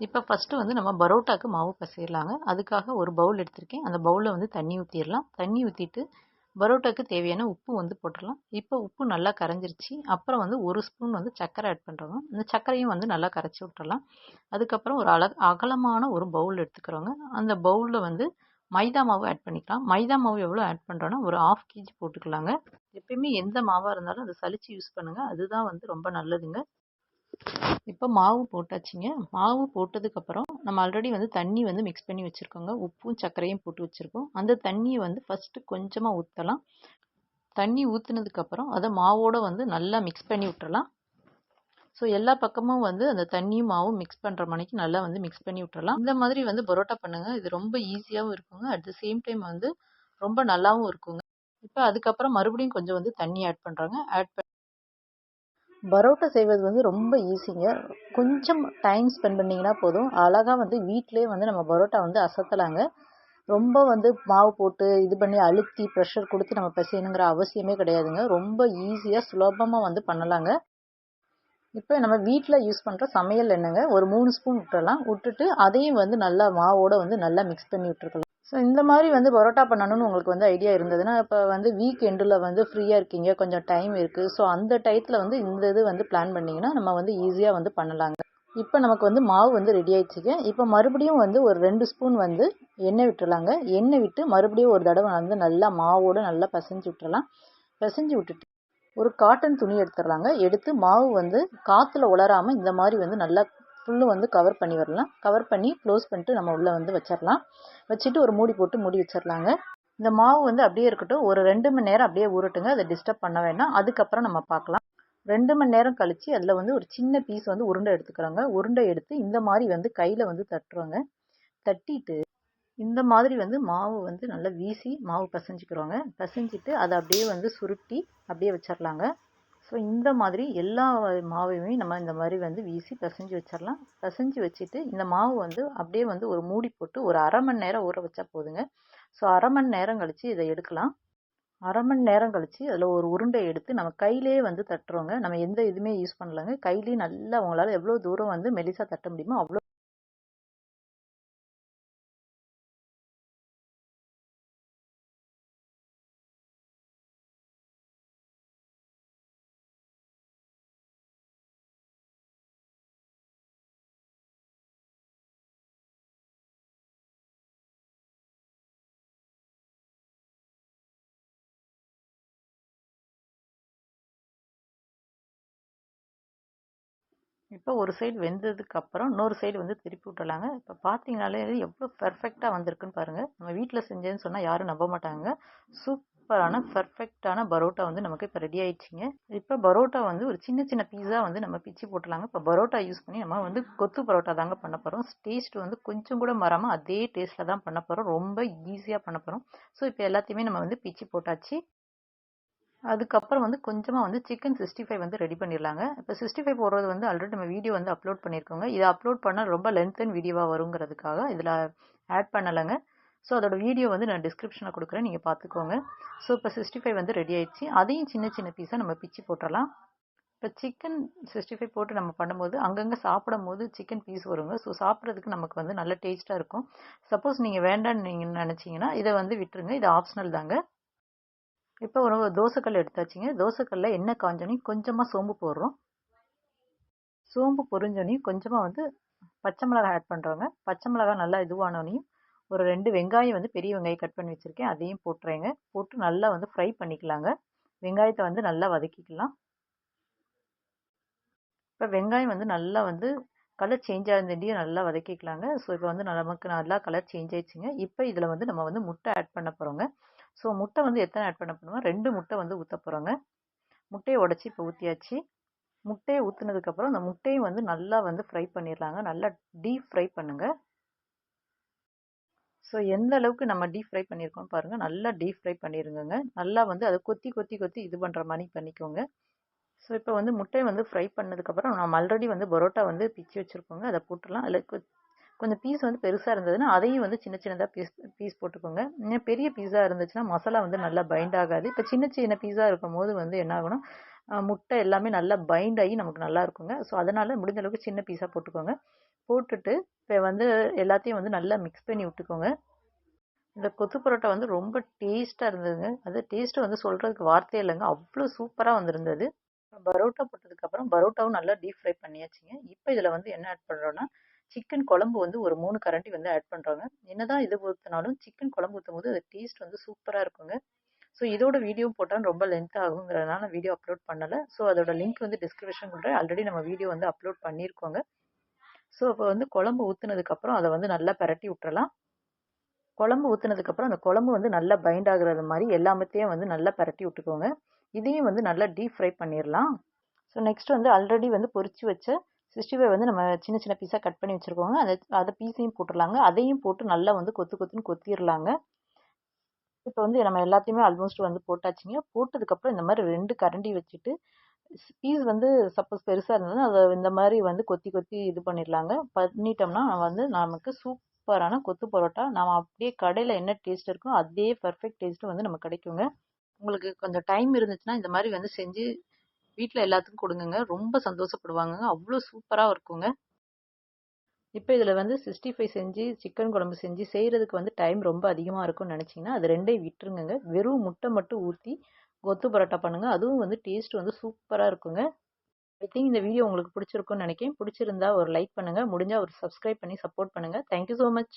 இப்போ ஃபஸ்ட்டு வந்து நம்ம பரோட்டாக்கு மாவு பசையிடலாங்க அதுக்காக ஒரு பவுல் எடுத்திருக்கேன். அந்த பவுலில் வந்து தண்ணி ஊற்றிடலாம் தண்ணி ஊற்றிட்டு பரோட்டாக்கு தேவையான உப்பு வந்து போட்டுடலாம். இப்போ உப்பு நல்லா கரைஞ்சிருச்சு. அப்புறம் வந்து ஒரு ஸ்பூன் வந்து சர்க்கரை ஆட் பண்ணுறோங்க இந்த சர்க்கரையும் வந்து நல்லா கரைச்சி விட்டுறலாம் அதுக்கப்புறம் ஒரு அழ அகலமான ஒரு பவுல் எடுத்துக்கிறோங்க. அந்த பவுலில் வந்து மைதா மாவு ஆட் பண்ணிக்கலாம். மைதா மாவு எவ்வளோ ஆட் பண்ணுறோன்னா ஒரு ஆஃப் கேஜி போட்டுக்கலாங்க. எப்பயுமே எந்த மாவாக இருந்தாலும் அதை சளிச்சு யூஸ் பண்ணுங்கள் அதுதான் வந்து ரொம்ப நல்லதுங்க. இப்போ மாவு போட்டாச்சுங்க. மாவு போட்டதுக்கப்புறம் நம்ம ஆல்ரெடி வந்து தண்ணி வந்து மிக்ஸ் பண்ணி வச்சுருக்கோங்க. உப்பும் சர்க்கரையும் போட்டு வச்சுருக்கோம். அந்த தண்ணியை வந்து ஃபஸ்ட்டு கொஞ்சமாக ஊற்றலாம் தண்ணி ஊற்றுனதுக்கப்புறம் அதை மாவோடு வந்து நல்லா மிக்ஸ் பண்ணி விட்டுறலாம். ஸோ எல்லா பக்கமும் வந்து அந்த தண்ணியும் மாவும் மிக்ஸ் பண்ணுற மணிக்கு நல்லா வந்து மிக்ஸ் பண்ணி விட்டுறலாம். இந்த மாதிரி வந்து பரோட்டா பண்ணுங்கள் இது ரொம்ப ஈஸியாகவும் இருக்குங்க. அட் த சேம் டைம் வந்து ரொம்ப நல்லாவும் இருக்குங்க. இப்போ அதுக்கப்புறம் மறுபடியும் கொஞ்சம் வந்து தண்ணி ஆட் பண்ணுறாங்க ஆட் பண்ணி பரோட்டா செய்வது வந்து ரொம்ப ஈஸிங்க கொஞ்சம் டைம் ஸ்பெண்ட் பண்ணிங்கன்னா போதும். அழகாக வந்து வீட்டிலே வந்து நம்ம பரோட்டா வந்து அசத்தலாங்க. ரொம்ப வந்து மாவு போட்டு இது பண்ணி அழுத்தி ப்ரெஷர் கொடுத்து நம்ம பிசையணுங்கிற அவசியமே கிடையாதுங்க. ரொம்ப ஈஸியாக சுலபமாக வந்து பண்ணலாங்க. இப்போ நம்ம வீட்டில் யூஸ் பண்ணுற சமையல் எண்ணெய்ங்க ஒரு மூணு ஸ்பூன் விட்டுறலாம். விட்டுட்டு அதையும் வந்து நல்லா மாவோட வந்து நல்லா மிக்ஸ் பண்ணி விட்டுருக்கலாம். ஸோ இந்த மாதிரி வந்து பரோட்டா பண்ணணும்னு உங்களுக்கு வந்து ஐடியா இருந்ததுன்னா இப்போ வந்து வீக் எண்டில் வந்து ஃப்ரீயாக இருக்கீங்க கொஞ்சம் டைம் இருக்குது ஸோ அந்த டயத்தில் வந்து இந்த இது வந்து பிளான் பண்ணிங்கன்னா நம்ம வந்து ஈஸியாக வந்து பண்ணலாங்க. இப்போ நமக்கு வந்து மாவு வந்து ரெடி ஆயிடுச்சுங்க. இப்போ மறுபடியும் வந்து ஒரு ரெண்டு ஸ்பூன் வந்து எண்ணெய் விட்டுடலாங்க எண்ணெய் விட்டு மறுபடியும் ஒரு தடவை வந்து நல்லா மாவோடு நல்லா பசைஞ்சு விட்டுறலாம். பசைஞ்சு விட்டுட்டு ஒரு காட்டன் துணி எடுத்துடலாங்க எடுத்து மாவு வந்து காற்றுல உலராமல் இந்த மாதிரி வந்து நல்லா ஃபுல்லும் வந்து கவர் பண்ணி வரலாம். கவர் பண்ணி க்ளோஸ் பண்ணிட்டு நம்ம உள்ளே வந்து வச்சிடலாம் வச்சுட்டு ஒரு மூடி போட்டு மூடி வச்சிடலாங்க இந்த மாவு வந்து அப்படியே இருக்கட்டும். ஒரு ரெண்டு மணி நேரம் அப்படியே ஊறட்டுங்க. அதை டிஸ்டர்ப் பண்ண வேண்டாம். அதுக்கப்புறம் நம்ம பார்க்கலாம். ரெண்டு மணி நேரம் கழித்து அதில் வந்து ஒரு சின்ன பீஸ் வந்து உருண்டை எடுத்துக்கிறாங்க. உருண்டை எடுத்து இந்த மாதிரி வந்து கையில் வந்து தட்டுறோங்க. தட்டிட்டு இந்த மாதிரி வந்து மாவு வந்து நல்லா வீசி மாவு பசைஞ்சிக்கிறோங்க. பசைஞ்சிட்டு அதை அப்படியே வந்து சுருட்டி அப்படியே வச்சிடலாங்க ஸோ இந்த மாதிரி எல்லா மாவையுமே நம்ம இந்த மாதிரி வந்து வீசி பிசைஞ்சு வச்சிடலாம் பிசைஞ்சு வச்சுட்டு இந்த மாவு வந்து அப்படியே வந்து ஒரு மூடி போட்டு ஒரு அரை மணி நேரம் ஊற வச்சா போதுங்க. ஸோ அரை மணி நேரம் கழித்து இதை எடுக்கலாம். அரை மணி நேரம் கழித்து அதில் ஒரு உருண்டை எடுத்து நம்ம கையிலே வந்து தட்டுறோங்க. நம்ம எந்த இதுவுமே யூஸ் பண்ணலங்க. கையிலேயே நல்லா உங்களால் எவ்வளோ தூரம் வந்து மெலிசாக தட்ட முடியுமோ அவ்வளோ இப்போ ஒரு சைடு வெந்ததுக்கு அப்புறம் இன்னொரு சைடு வந்து திருப்பி விட்டுலாங்க இப்போ பார்த்தீங்கனாலே எவ்வளோ பர்ஃபெக்டாக வந்திருக்குன்னு பாருங்கள் நம்ம வீட்டில் செஞ்சேன்னு சொன்னால் யாரும் நம்ப மாட்டாங்க. சூப்பரான பர்ஃபெக்டான பரோட்டா வந்து நமக்கு இப்போ ரெடி ஆயிடுச்சுங்க. இப்போ பரோட்டா வந்து ஒரு சின்ன சின்ன பீஸாக வந்து நம்ம பிச்சு போட்டுலாங்க இப்போ பரோட்டா யூஸ் பண்ணி நம்ம வந்து கொத்து பரோட்டா தாங்க பண்ண போகிறோம் டேஸ்ட் வந்து கொஞ்சம் கூட மறாமல் அதே டேஸ்ட்டில் தான் பண்ண போகிறோம் ரொம்ப ஈஸியாக பண்ண போகிறோம் ஸோ இப்போ எல்லாத்தையுமே நம்ம வந்து பிச்சு போட்டாச்சு. அதுக்கப்புறம் வந்து கொஞ்சமாக வந்து சிக்கன் சிக்ஸ்டி ஃபைவ் வந்து ரெடி பண்ணிடலாங்க. இப்போ சிக்ஸ்டி ஃபைவ் போடுறது வந்து ஆல்ரெடி நம்ம வீடியோ வந்து அப்லோட் பண்ணியிருக்கோங்க. இதை அப்லோட் பண்ணால் ரொம்ப லென்த்தன் வீடியோவாக வருங்கிறதுக்காக இதில் ஆட் பண்ணலைங்க. ஸோ அதோட வீடியோ வந்து நான் டிஸ்கிரிப்ஷனில் கொடுக்குறேன். நீங்கள் பார்த்துக்கோங்க. ஸோ இப்போ சிக்ஸ்டி ஃபைவ் வந்து ரெடி ஆயிடுச்சு. அதையும் சின்ன சின்ன பீஸாக நம்ம பிச்சு போட்டுடலாம். இப்போ சிக்கன் சிக்ஸ்டி ஃபைவ் போட்டு நம்ம பண்ணும்போது அங்கங்கே சாப்பிடும் போது சிக்கன் பீஸ் வருங்க. ஸோ சாப்பிட்றதுக்கு நமக்கு வந்து நல்ல டேஸ்ட்டாக இருக்கும். சப்போஸ் நீங்கள் வேண்டான்னு நீங்கள் நினச்சிங்கன்னா இதை வந்து விட்டுருங்க. இது ஆப்ஷனல் தாங்க. இப்போ ஒரு தோசைக்கல் எடுத்தாச்சுங்க. தோசைக்கல்ல எண்ணெய் காஞ்சோனையும் கொஞ்சமாக சோம்பு போடுறோம். சோம்பு பொரிஞ்சோனையும் கொஞ்சமாக வந்து பச்சை மிளகாய் ஆட் பண்ணுறோங்க பச்சை மிளகாய் நல்லா இதுவானோனையும் ஒரு ரெண்டு வெங்காயம் வந்து பெரிய வெங்காயம் கட் பண்ணி வச்சுருக்கேன். அதையும் போட்டுறேங்க. போட்டு நல்லா வந்து ஃப்ரை பண்ணிக்கலாங்க. வெங்காயத்தை வந்து நல்லா வதக்கிக்கலாம். இப்போ வெங்காயம் வந்து நல்லா வந்து கலர் சேஞ்ச் ஆகிறதையும் நல்லா வதக்கிக்கலாங்க. ஸோ இப்போ வந்து நமக்கு நல்லா கலர் சேஞ்ச் ஆயிடுச்சுங்க. இப்போ இதில் வந்து நம்ம வந்து முட்டை ஆட் பண்ண போகிறோங்க ஸோ முட்டை வந்து எத்தனை ஆட் பண்ண போகிறோம் ரெண்டு முட்டை வந்து ஊற்ற போகிறோங்க முட்டையை உடச்சி இப்போ ஊற்றியாச்சு முட்டையை ஊற்றுனதுக்கப்புறம் அந்த முட்டையும் வந்து நல்லா வந்து ஃப்ரை பண்ணிடலாங்க நல்லா டீப் ஃப்ரை பண்ணுங்கள் ஸோ எந்த அளவுக்கு நம்ம டீப் ஃப்ரை பண்ணியிருக்கோம் பாருங்கள் நல்லா டீப் ஃப்ரை பண்ணிடுங்க நல்லா வந்து அதை கொத்தி கொத்தி கொத்தி இது பண்ணுற மாதிரி பண்ணிக்கோங்க. ஸோ இப்போ வந்து முட்டையை வந்து ஃப்ரை பண்ணதுக்கப்புறம் நம்ம ஆல்ரெடி வந்து பரோட்டா வந்து பிச்சு வச்சுருக்கோங்க அதை போட்டுடலாம். அதில் கொஞ்சம் பீஸ் வந்து பெருசாக இருந்ததுன்னா அதையும் வந்து சின்ன சின்னதாக பீஸ் பீஸ் போட்டுக்கோங்க. இன்னும் பெரிய பீஸா இருந்துச்சுன்னா மசாலா வந்து நல்லா பைண்ட் ஆகாது. இப்போ சின்ன சின்ன பீஸா இருக்கும் போது வந்து என்ன ஆகணும் முட்டை எல்லாமே நல்லா பைண்ட் ஆகி நமக்கு நல்லா இருக்குங்க. ஸோ அதனால் முடிஞ்ச அளவுக்கு சின்ன பீஸாக போட்டுக்கோங்க. போட்டுட்டு இப்போ வந்து எல்லாத்தையும் வந்து நல்லா மிக்ஸ் பண்ணி விட்டுக்கோங்க. இந்த கொத்து பரோட்டா வந்து ரொம்ப டேஸ்ட்டாக இருந்ததுங்க. அது டேஸ்ட்டு வந்து சொல்கிறதுக்கு வார்த்தையே இல்லைங்க. அவ்வளோ சூப்பராக வந்திருந்தது. பரோட்டா போட்டதுக்கப்புறம் பரோட்டாவும் நல்லா டீப் ஃப்ரை பண்ணியாச்சுங்க. இப்போ இதில் வந்து என்ன ஆட் பண்ணுறோன்னா சிக்கன் குழம்பு வந்து ஒரு மூணு கரண்டி வந்து ஆட் பண்ணுறாங்க என்னதான் இது ஊற்றினாலும் சிக்கன் குழம்பு ஊற்றும் போது அது டேஸ்ட் வந்து சூப்பராக இருக்குங்க. ஸோ இதோட வீடியோ போட்டால் ரொம்ப லென்த் ஆகுங்கிறதுனால வீடியோ அப்லோட் பண்ணலை. ஸோ அதோட லிங்க் வந்து டிஸ்கிரிப்ஷன் கொடுக்குறேன் ஆல்ரெடி நம்ம வீடியோ வந்து அப்லோட் பண்ணியிருக்கோங்க ஸோ இப்போ வந்து குழம்பு ஊற்றுனதுக்கப்புறம் அதை வந்து நல்லா பரட்டி விட்டுறலாம். குழம்பு ஊற்றுனதுக்கப்புறம் அந்த குழம்பு வந்து நல்லா பைண்ட் ஆகுறது மாதிரி எல்லாமத்தையும் வந்து நல்லா பரட்டி விட்டுக்கோங்க. இதையும் வந்து நல்லா டீப் ஃப்ரை பண்ணிடலாம் ஸோ நெக்ஸ்ட் வந்து ஆல்ரெடி வந்து பொரிச்சு வச்ச சிக்ஸ்டி ஃபைவ் வந்து நம்ம சின்ன சின்ன பீஸாக கட் பண்ணி வச்சுருக்கோங்க. அதை அதை பீஸையும் போட்டுடலாங்க அதையும் போட்டு நல்லா வந்து கொத்து கொத்துன்னு கொத்திடலாங்க இப்போ வந்து நம்ம எல்லாத்தையுமே ஆல்மோஸ்ட் வந்து போட்டாச்சுங்க. போட்டதுக்கப்புறம் இந்த மாதிரி ரெண்டு கரண்டி வச்சுட்டு பீஸ் வந்து சப்போஸ் பெருசாக இருந்ததுன்னா அதை இந்த மாதிரி வந்து கொத்தி கொத்தி இது பண்ணிடலாங்க பண்ணிட்டோம்னா வந்து நமக்கு சூப்பரான கொத்து பரோட்டா. நம்ம அப்படியே கடையில் என்ன டேஸ்ட் இருக்கோ அதே பர்ஃபெக்ட் டேஸ்ட்டு வந்து நமக்கு கிடைக்குங்க. உங்களுக்கு கொஞ்சம் டைம் இருந்துச்சுன்னா இந்த மாதிரி வந்து செஞ்சு வீட்டில் எல்லாத்துக்கும் கொடுங்கங்க. ரொம்ப சந்தோஷப்படுவாங்க அவ்வளோ சூப்பராக இருக்குங்க. இப்போ இதில் வந்து சிக்ஸ்டி ஃபைவ் செஞ்சு சிக்கன் குழம்பு செஞ்சு செய்கிறதுக்கு வந்து டைம் ரொம்ப அதிகமாக இருக்கும்னு நினச்சிங்கன்னா அது ரெண்டையும் விட்டுருங்க வெறும் முட்டை மட்டும் ஊற்றி கொத்து பரோட்டா பண்ணுங்கள் அதுவும் வந்து டேஸ்ட் வந்து சூப்பராக இருக்குங்க. ஐ திங்க் இந்த வீடியோ உங்களுக்கு பிடிச்சிருக்கும்னு நினைக்கிறேன். பிடிச்சிருந்தா ஒரு லைக் பண்ணுங்கள் முடிஞ்சால் ஒரு சப்ஸ்கிரைப் பண்ணி சப்போர்ட் பண்ணுங்கள் தேங்க்யூ ஸோ மச்